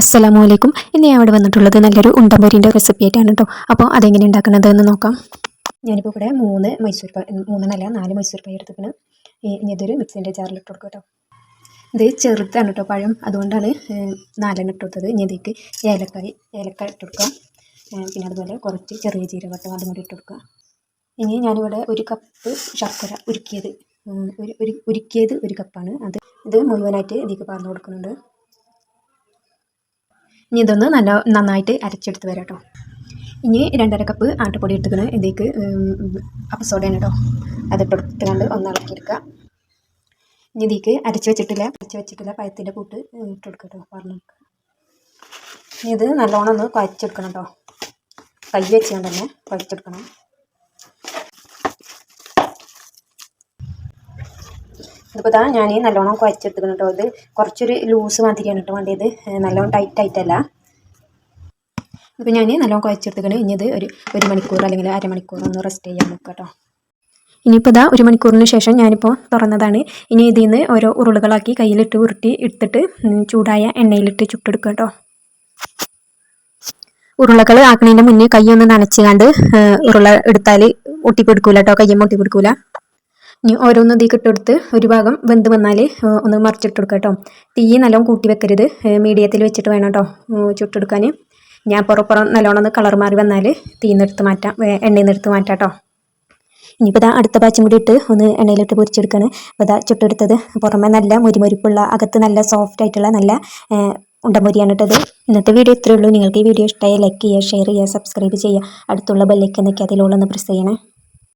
അസ്സലാമു അലൈക്കും. ഇന്ന് ഞാൻ ഇവിടെ വന്നിട്ടുള്ളത് നല്ലൊരു ഉണ്ടമ്പൊരിന്റെ റെസിപ്പി ആയിട്ടാണ് കേട്ടോ അപ്പോൾ അതെങ്ങനെ ഉണ്ടാക്കുന്നത് എന്ന് നോക്കാം. ഞാനിപ്പോൾ ഇവിടെ മൂന്ന് മൈസൂർ പായ മൂന്നെണ്ണല്ല നാല് മൈസൂർ പായ എടുത്തിട്ട് ഇതൊരു മിക്സിന്റെ ജാറിൽ ഇട്ട് കൊടുക്കും കേട്ടോ ഇത് ചെറുതാണ് കേട്ടോ പഴം. അതുകൊണ്ടാണ് നാലെണ്ണം ഇട്ട് കൊടുത്തത്. ഇനി ഇതിലേക്ക് ഏലക്കായി ഏലക്കായ ഇട്ട് കൊടുക്കാം. പിന്നെ അതുപോലെ കുറച്ച് ചെറിയ ജീരകട്ടോ അതും കൂടി ഇട്ട് കൊടുക്കുക. ഇനി ഞാനിവിടെ ഒരു കപ്പ് ശർക്കര ഉരുക്കിയത് ഒരു ഒരു ഉരുക്കിയത് ഒരു കപ്പാണ്. അത് ഇത് മുഴുവനായിട്ട് ഇതിലേക്ക് പറഞ്ഞു കൊടുക്കുന്നുണ്ട്. ഇനി ഇതൊന്ന് നല്ല നന്നായിട്ട് അരച്ചെടുത്ത് വരാം കേട്ടോ. ഇനി രണ്ടര കപ്പ് ആട്ടുപൊടി എടുത്തുക്കണ ഇതിലേക്ക് അപ്പസോഡയാണ് കേട്ടോ. അത് എടുത്തുകൊണ്ട് ഒന്ന് ഇളക്കിയെടുക്കുക ഇനി ഇതിലേക്ക് അരച്ച് വെച്ചിട്ടില്ല അരച്ച് വെച്ചിട്ടില്ല പഴത്തിന്റെ കൂട്ട് ഇട്ട് കൊടുക്കുക കേട്ടോ പറഞ്ഞു ഇനി ഇത് നല്ലോണം ഒന്ന് കുഴച്ചെടുക്കണം കേട്ടോ. കൈ വെച്ചുകൊണ്ട് തന്നെ കുഴച്ചെടുക്കണം. ഇതിപ്പോൾ ഇതാ ഞാൻ നല്ലോണം കുഴച്ചെടുത്തിക്കണം കേട്ടോ ഇത് കുറച്ചൊരു ലൂസ് മാതിരിയാണ് കേട്ടോ വേണ്ടത്. നല്ലോണം ടൈറ്റ് ആയിട്ടല്ല. ഇപ്പോൾ ഞാൻ നല്ലോണം കുഴച്ചെടുത്തിക്കണം ഇനി ഇത് ഒരു ഒരു മണിക്കൂർ അല്ലെങ്കിൽ അരമണിക്കൂർ ഒന്ന് റെസ്റ്റ് ചെയ്യാൻ നോക്കാം കേട്ടോ ഇനിയിപ്പോൾ ഇതാ ഒരു മണിക്കൂറിന് ശേഷം ഞാനിപ്പോൾ തുറന്നതാണ്. ഇനി ഇതിൽ നിന്ന് ഓരോ ഉരുളുകളാക്കി കയ്യിലിട്ട് ഉരുട്ടി എടുത്തിട്ട് ചൂടായ എണ്ണയിലിട്ട് ചുട്ടെടുക്കുക കേട്ടോ ഉരുളകൾ ആക്കണതിന്റെ മുന്നേ കൈ ഒന്ന് നനച്ചുകൊണ്ട് ഉരുള എടുത്താൽ ഒട്ടിപ്പിടിക്കൂല കേട്ടോ കയ്യും ഒട്ടിപ്പിടിക്കൂല. ഇനി ഓരോന്ന് തീ കിട്ടെടുത്ത് ഒരു ഭാഗം വെന്ത് വന്നാൽ ഒന്ന് മറിച്ചിട്ട് കൊടുക്കുക കേട്ടോ. തീ നല്ലോണം കൂട്ടി വെക്കരുത്. മീഡിയത്തിൽ വെച്ചിട്ട് വേണം കേട്ടോ ചുട്ടെടുക്കാൻ ഞാൻ പുറപ്പുറം നല്ലോണം ഒന്ന് കളർ മാറി വന്നാൽ തീന്നെടുത്ത് മാറ്റാം എണ്ണയിൽ എണ്ണയിൽ എടുത്ത് മാറ്റാം കേട്ടോ. ഇനിയിപ്പോൾ ഇതാ അടുത്ത ബാച്ചും കൂടി ഇട്ട് ഒന്ന് എണ്ണയിലിട്ട് പൊരിച്ചെടുക്കുകയാണ് അപ്പോൾ ഇതാ ചുട്ടെടുത്തത്. പുറമെ നല്ല മുരിമുരിപ്പുള്ള അകത്ത് നല്ല സോഫ്റ്റ് ആയിട്ടുള്ള നല്ല ഉണ്ടമുരിയാണ് ഇട്ടത്. ഇന്നത്തെ വീഡിയോ ഇത്രയേ ഉള്ളൂ. നിങ്ങൾക്ക് ഈ വീഡിയോ ഇഷ്ടമായി ലൈക്ക് ചെയ്യുക ഷെയർ ചെയ്യുക സബ്സ്ക്രൈബ് ചെയ്യുക. അടുത്തുള്ള ബെല്ലൈക്കൻ അതിലുള്ള ഒന്ന് പ്രസ് ചെയ്യണേ.